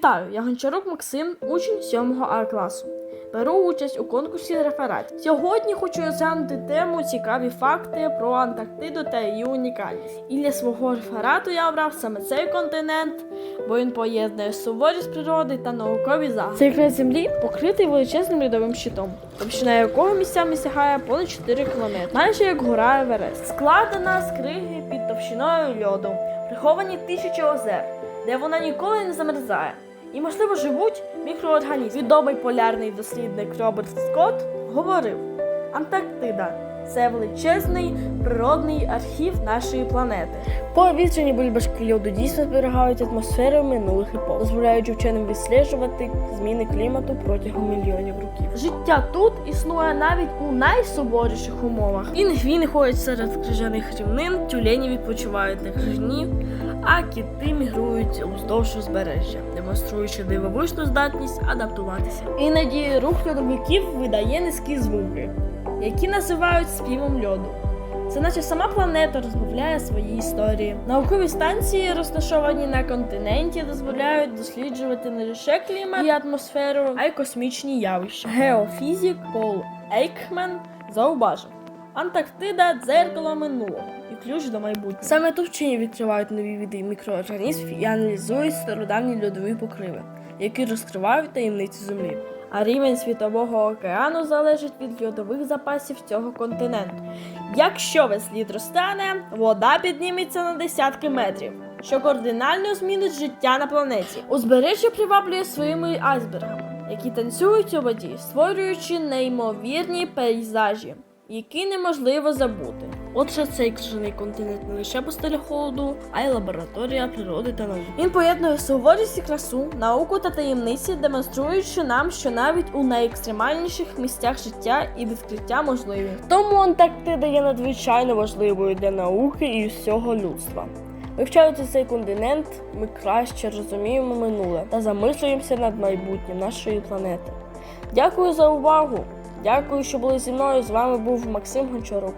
Вітаю, я Гончарук Максим, учень 7 А класу. Беру участь у конкурсі рефератів. Сьогодні хочу розглянути тему цікаві факти про Антарктиду та її унікальність. І для свого реферату я обрав саме цей континент, бо він поєднує суворість природи та наукові заходи. Цей край землі покритий величезним льодовим щитом, товщина якого місцями сягає понад 4 км, майже як гора Еверест. Складена з криги під товщиною льоду, приховані тисячі озер, де вона ніколи не замерзає. І, можливо, живуть мікроорганізми. Відомий полярний дослідник Роберт Скотт говорив: Антарктида це величезний природний архів нашої планети. Повітряні бульбашки льоду дійсно зберігають атмосферу минулих епох, дозволяючи вченим відслежувати зміни клімату протягом мільйонів років. Життя тут існує навіть у найсуворіших умовах. Пінгвіни ходять серед крижаних рівнин, тюлені відпочивають на крижні, а кіти мігрують уздовж узбережжя, демонструючи дивовижну здатність адаптуватися. Іноді рух льодовиків видає низькі звуки, які називають співом льоду. Це наче сама планета розмовляє свої історії. Наукові станції, розташовані на континенті, дозволяють досліджувати не лише клімат і атмосферу, а й космічні явища. Геофізик Пол Ейкмен зауважив. Антарктида дзеркало минулого і ключ до майбутнього. Саме тут вчені відкривають нові види мікроорганізмів і аналізують стародавні льодові покриви, які розкривають таємниці землі. А рівень світового океану залежить від льодових запасів цього континенту. Якщо весь лід розтане, вода підніметься на десятки метрів, що кардинально змінить життя на планеті. Узбережжя приваблює своїми айсбергами, які танцюють у воді, створюючи неймовірні пейзажі, які неможливо забути. Отже, цей крижаний континент не лише пустеля холоду, а й лабораторія природи та науки. Він поєднує суворість і красу, науку та таємниці, демонструючи нам, що навіть у найекстремальніших місцях життя і відкриття можливі. Тому Антарктида є надзвичайно важливою для науки і всього людства. Вивчаючи цей континент, ми краще розуміємо минуле та замислюємося над майбутнім нашої планети. Дякую за увагу! Дякую, що були зі мною. З вами був Максим Гончарук.